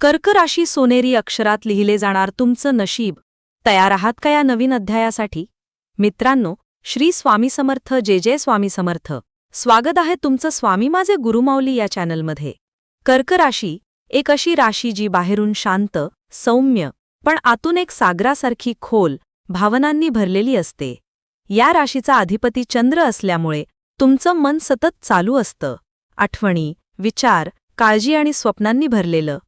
कर्क राशी सोनेरी अक्षरात लिहिले जाणार तुमचं नशीब. तयार आहात का या नवीन अध्यायासाठी? मित्रांनो श्री स्वामी समर्थ जे जे स्वामी समर्थ. स्वागत आहे तुमचं स्वामी माझे गुरुमाऊली या चॅनलमध्ये. कर्क राशी एक अशी राशी जी बाहेरून शांत सौम्य पण आतून एक सागरासारखी खोल भावनांनी भरलेली असते. या राशीचा अधिपती चंद्र असल्यामुळे तुमचं मन सतत चालू असतं. आठवणी विचार काळजी आणि स्वप्नांनी भरलेलं.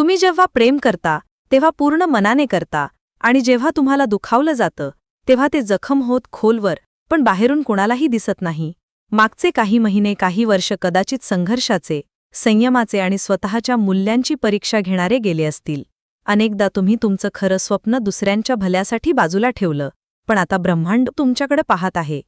तुम्ही जेव्हा प्रेम करता तेव्हा पूर्ण मनाने करता आणि जेव्हा तुम्हाला दुखावलं जातं तेव्हा ते जखम होत खोलवर पण बाहेरून कोणालाही दिसत नाही. मागचे काही महिने काही वर्ष कदाचित संघर्षाचे संयमाचे आणि स्वतःच्या मूल्यांची परीक्षा घेणारे गेले असतील. अनेकदा तुम्ही तुमचं खरं स्वप्न दुसऱ्यांच्या भल्यासाठी बाजूला ठेवलं पण आता ब्रह्मांड तुमच्याकडे पाहत आहे.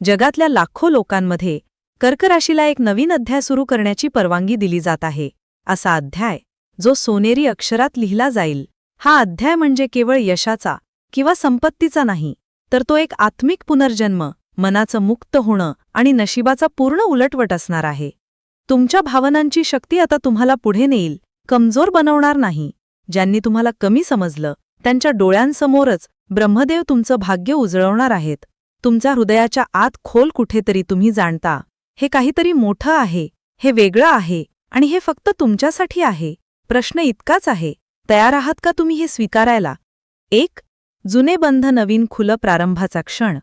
जगातल्या लाखो लोकांमध्ये कर्कराशीला एक नवीन अध्याय सुरू करण्याची परवानगी दिली जात आहे असा अध्याय जो सोनेरी अक्षरात लिहिला जाईल. हा अध्याय म्हणजे केवळ यशाचा किंवा संपत्तीचा नाही तर तो एक आत्मिक पुनर्जन्म मनाचं मुक्त होणं आणि नशिबाचा पूर्ण उलटवट असणार आहे. तुमच्या भावनांची शक्ती आता तुम्हाला पुढे नेईल कमजोर बनवणार नाही. ज्यांनी तुम्हाला कमी समजलं त्यांच्या डोळ्यांसमोरच ब्रह्मदेव तुमचं भाग्य उजळवणार आहेत. तुमच्या हृदयाच्या आत खोल कुठेतरी तुम्ही जाणता हे काहीतरी मोठं आहे हे वेगळं आहे आणि हे फक्त तुमच्यासाठी आहे. प्रश्न इतकाच आहे तयार आहात का तुम्ही हे स्वीकारायला? एक जुने बंध नवीन खुलं प्रारंभाचा क्षण.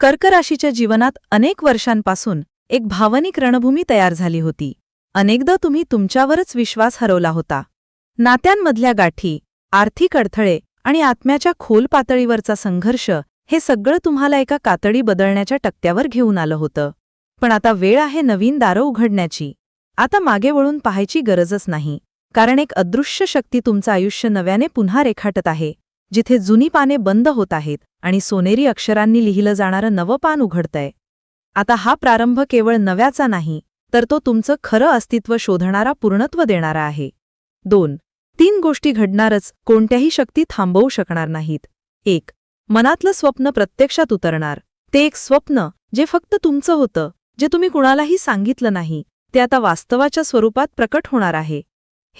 कर्कराशीच्या जीवनात अनेक वर्षांपासून एक भावनिक रणभूमी तयार झाली होती. अनेकदा तुम्ही तुमच्यावरच विश्वास हरवला होता. नात्यांमधल्या गाठी आर्थिक अडथळे आणि आत्म्याच्या खोल पातळीवरचा संघर्ष हे सगळं तुम्हाला एका कातडी बदलण्याच्या टक्क्यावर घेऊन आलं होतं. पण आता वेळ आहे नवीन दारं उघडण्याची. आता मागे वळून पाहायची गरजच नाही. कारण एक अदृश्य शक्ती तुमचं आयुष्य नव्याने पुन्हा रेखाटत आहे जिथे जुनी पाने बंद होत आहेत आणि सोनेरी अक्षरांनी लिहिलं जाणारं नवं पान उघडतंय. आता हा प्रारंभ केवळ नव्याचा नाही तर तो तुमचं खरं अस्तित्व शोधणारा पूर्णत्व देणारा आहे. दोन तीन गोष्टी घडणारच कोणत्याही शक्ती थांबवू शकणार नाहीत. एक मनातलं स्वप्न प्रत्यक्षात उतरणार. ते एक स्वप्न जे फक्त तुमचं होतं जे तुम्ही कुणालाही सांगितलं नाही ते आता वास्तवाच्या स्वरूपात प्रकट होणार आहे.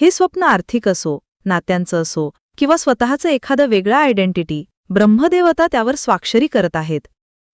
हे स्वप्न आर्थिक असो नात्यांचं असो किंवा स्वतःचं एखादं वेगळं आयडेंटिटी ब्रह्मदेवता त्यावर स्वाक्षरी करत आहेत.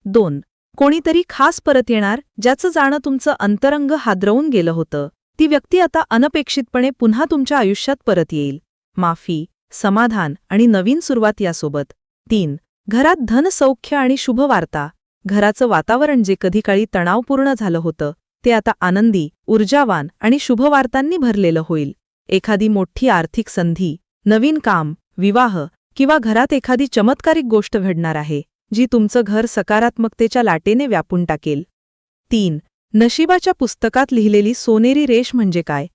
दोन कोणीतरी खास परत येणार ज्याचं जाणं तुमचं अंतरंग हादरवून गेलं होतं. ती व्यक्ती आता अनपेक्षितपणे पुन्हा तुमच्या आयुष्यात परत येईल. माफी समाधान आणि नवीन सुरुवात यासोबत. तीन घरात धनसौख्य आणि शुभवार्ता घराचं वातावरण जे कधी काळी तणावपूर्ण झालं होतं ते आता आनंदी ऊर्जावान आणि शुभवार्तांनी भरलेलं होईल. एखादी मोठी आर्थिक संधी नवीन काम विवाह किंवा घरात एखादी चमत्कारिक गोष्ट घडणार आहे जी तुमचं घर सकारात्मकतेच्या लाटेने व्यापून टाकेल. तीन नशिबाच्या पुस्तकात लिहिलेली सोनेरी रेष म्हणजे काय?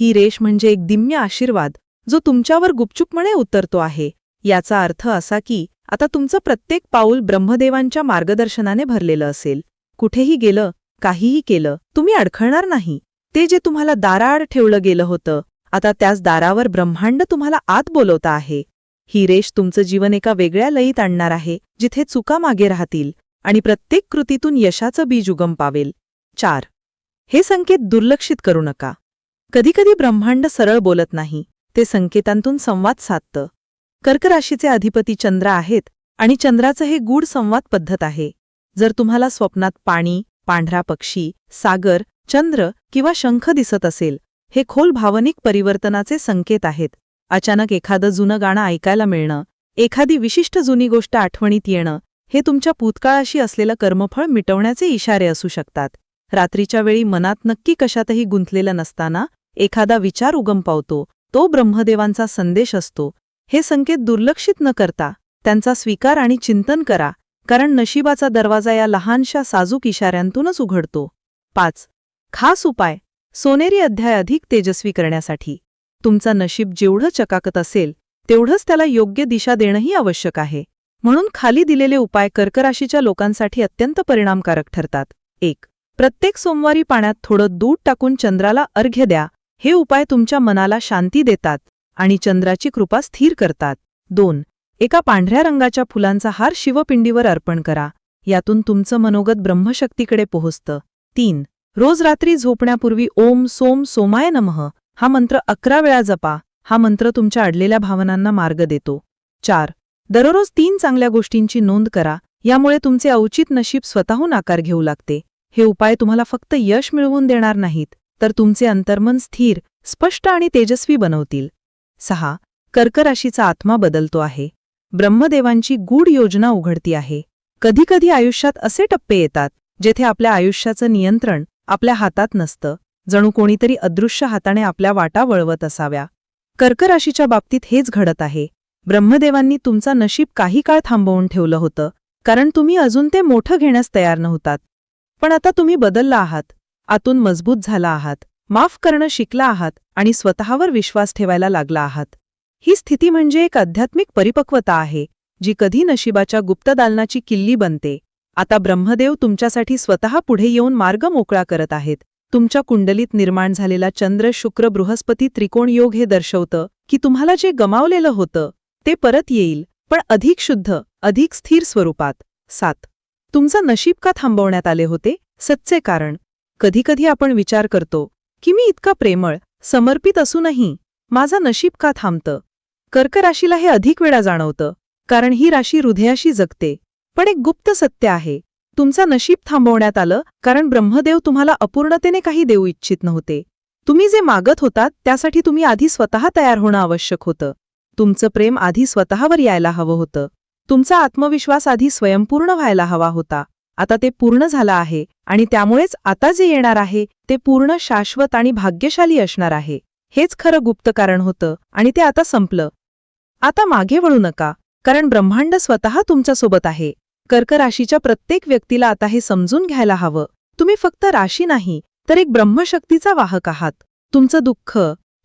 ही रेष म्हणजे एक दिम्य आशीर्वाद जो तुमच्यावर गुपचूपपणे उतरतो आहे. याचा अर्थ असा की आता तुमचं प्रत्येक पाऊल ब्रह्मदेवांच्या मार्गदर्शनाने भरलेलं असेल. कुठेही गेलं काहीही केलं तुम्ही अडखळणार नाही. ते जे तुम्हाला दाराआड ठेवलं गेलं होतं आता त्याच दारावर ब्रह्मांड तुम्हाला आत बोलवता आहे. ही रेष तुमचं जीवन एका वेगळ्या लयीत आणणार आहे जिथे चुका मागे राहतील आणि प्रत्येक कृतीतून यशाचं बीज उगम पावेल. चार. हे संकेत दुर्लक्षित करू नका. कधीकधी ब्रह्मांड सरळ बोलत नाही ते संकेतांतून संवाद साधतं. कर्कराशीचे अधिपती चंद्र आहेत आणि चंद्राचं हे गूढ संवाद पद्धत आहे. जर तुम्हाला स्वप्नात पाणी पांढरा पक्षी सागर चंद्र किंवा शंख दिसत असेल हे खोल भावनिक परिवर्तनाचे संकेत आहेत. अचानक एखादं जुनं गाणं ऐकायला मिळणं एखादी विशिष्ट जुनी गोष्ट आठवणीत येणं हे तुमच्या भूतकाळाशी असलेलं कर्मफळ मिटवण्याचे इशारे असू शकतात. रात्रीच्या वेळी मनात नक्की कशातही गुंतलेलं नसताना एखादा विचार उगम पावतो तो ब्रह्मदेवांचा संदेश असतो. हे संकेत दुर्लक्षित न करता त्यांचा स्वीकार आणि चिंतन करा कारण नशिबाचा दरवाजा या लहानशा साजूक इशाऱ्यांतूनच उघडतो. पाच. खास उपाय. सोनेरी अध्याय अधिक तेजस्वी करण्यासाठी. तुमचा नशीब जेवढं चकाकत असेल तेवढंच त्याला योग्य दिशा देणंही आवश्यक आहे. म्हणून खाली दिलेले उपाय कर्कराशीच्या लोकांसाठी अत्यंत परिणामकारक ठरतात. एक प्रत्येक सोमवारी पाण्यात थोडं दूध टाकून चंद्राला अर्घ्य द्या. हे उपाय तुमच्या मनाला शांती देतात आणि चंद्राची कृपा स्थिर करतात. दोन एका पांढऱ्या रंगाच्या फुलांचा हार शिवपिंडीवर अर्पण करा. यातून तुमचं मनोगत ब्रह्मशक्तीकडे पोहोचतं. तीन रोज रात्री झोपण्यापूर्वी ओम सोम सोमाय नमः. हा मंत्र अकरा वेळा जपा. हा मंत्र तुमच्या अडलेल्या भावनांना मार्ग देतो. चार. दररोज तीन चांगल्या गोष्टींची नोंद करा. यामुळे तुमचे औचित नशीब स्वतःहून आकार घेऊ लागते. हे उपाय तुम्हाला फक्त यश मिळवून देणार नाहीत तर तुमचे अंतर्मन स्थिर स्पष्ट आणि तेजस्वी बनवतील. सहा. कर्कराशीचा आत्मा बदलतो आहे. ब्रह्मदेवांची गूढ योजना उघडती आहे. कधीकधी आयुष्यात असे टप्पे येतात जेथे आपल्या आयुष्याचं नियंत्रण आपल्या हातात नसतं. जणू कोणीतरी अदृश्य हाताने आपल्या वाटा वळवत असाव्या. कर्कराशीच्या बाबतीत हेच घडत आहे. ब्रह्मदेवांनी तुमचा नशीब काही काळ थांबवून ठेवलं होतं कारण तुम्ही अजून ते मोठं घेण्यास तयार नव्हतात. पण आता तुम्ही बदलला आहात. आतून मजबूत झाला आहात. माफ करणं शिकला आहात आणि स्वतःवर विश्वास ठेवायला लागला आहात. ही स्थिती म्हणजे एक आध्यात्मिक परिपक्वता आहे जी कधी नशिबाच्या गुप्तदालनाची किल्ली बनते. आता ब्रह्मदेव तुमच्यासाठी स्वतः पुढे येऊन मार्ग मोकळा करत आहेत. तुमच्या कुंडलीत निर्माण झालेला चंद्र शुक्र बृहस्पती त्रिकोण योग हे दर्शवतं की तुम्हाला जे गमावलेलं होतं ते परत येईल पण अधिक शुद्ध अधिक स्थिर स्वरूपात. सात. तुमचं नशीब का थांबवण्यात आले होते? सच्चे कारण. कधीकधी आपण विचार करतो की मी इतका प्रेमळ समर्पित असूनही माझा नशीब का थांबतं? कर्क राशीला हे अधिक वेळा जाणवतं कारण ही राशी हृदयाशी जगते. पण एक गुप्त सत्य आहे. तुमचं नशीब थांबवण्यात आलं कारण ब्रह्मदेव तुम्हाला अपूर्णतेने काही देऊ इच्छित नव्हते. तुम्ही जे मागत होतात त्यासाठी तुम्ही आधी स्वतः तयार होणं आवश्यक होतं. तुमचं प्रेम आधी स्वतःवर यायला हवं होतं. तुमचा आत्मविश्वास आधी स्वयंपूर्ण व्हायला हवा होता. आता ते पूर्ण झालं आहे आणि त्यामुळेच आता जे येणार आहे ते पूर्ण शाश्वत आणि भाग्यशाली असणार आहे. हेच खरं गुप्त कारण होतं आणि ते आता संपलं. आता मागे वळू नका कारण ब्रह्मांड स्वतः तुमच्यासोबत आहे. कर्क राशीच्या प्रत्येक व्यक्तीला आता हे समजून घ्यायला हवं. तुम्ही फक्त राशी नाही तर एक ब्रह्मशक्तीचा वाहक आहात. तुमचं दुःख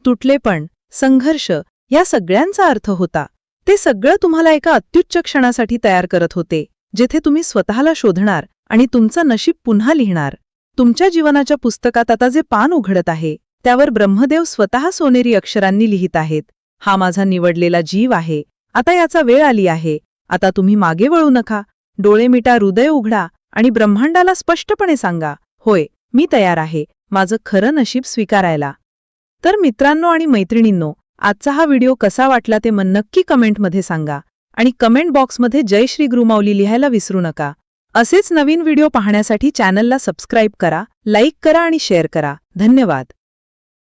तुटलेपण संघर्ष या सगळ्यांचा अर्थ होता. ते सगळं तुम्हाला एका अत्युच्च क्षणासाठी तयार करत होते जेथे तुम्ही स्वतःला शोधणार आणि तुमचं नशीब पुन्हा लिहिणार. तुमच्या जीवनाच्या पुस्तकात आता जे पान उघडत आहे त्यावर ब्रह्मदेव स्वतः सोनेरी अक्षरांनी लिहित आहेत. हा माझा निवडलेला जीव आहे. आता याचा वेळ आली आहे. आता तुम्ही मागे वळू नका. डोळे मिटा हृदय उघडा आणि ब्रह्मांडाला स्पष्टपणे सांगा होय मी तयार आहे माझं खरं नशीब स्वीकारायला. तर मित्रांनो आणि मैत्रिणींनो आजचा हा व्हिडिओ कसा वाटला ते मन नक्की कमेंटमध्ये सांगा आणि कमेंट बॉक्समध्ये जय श्री गुरुमाऊली लिहायला विसरू नका. असेच नवीन व्हिडिओ पाहण्यासाठी चॅनलला सबस्क्राईब करा लाईक करा आणि शेअर करा. धन्यवाद.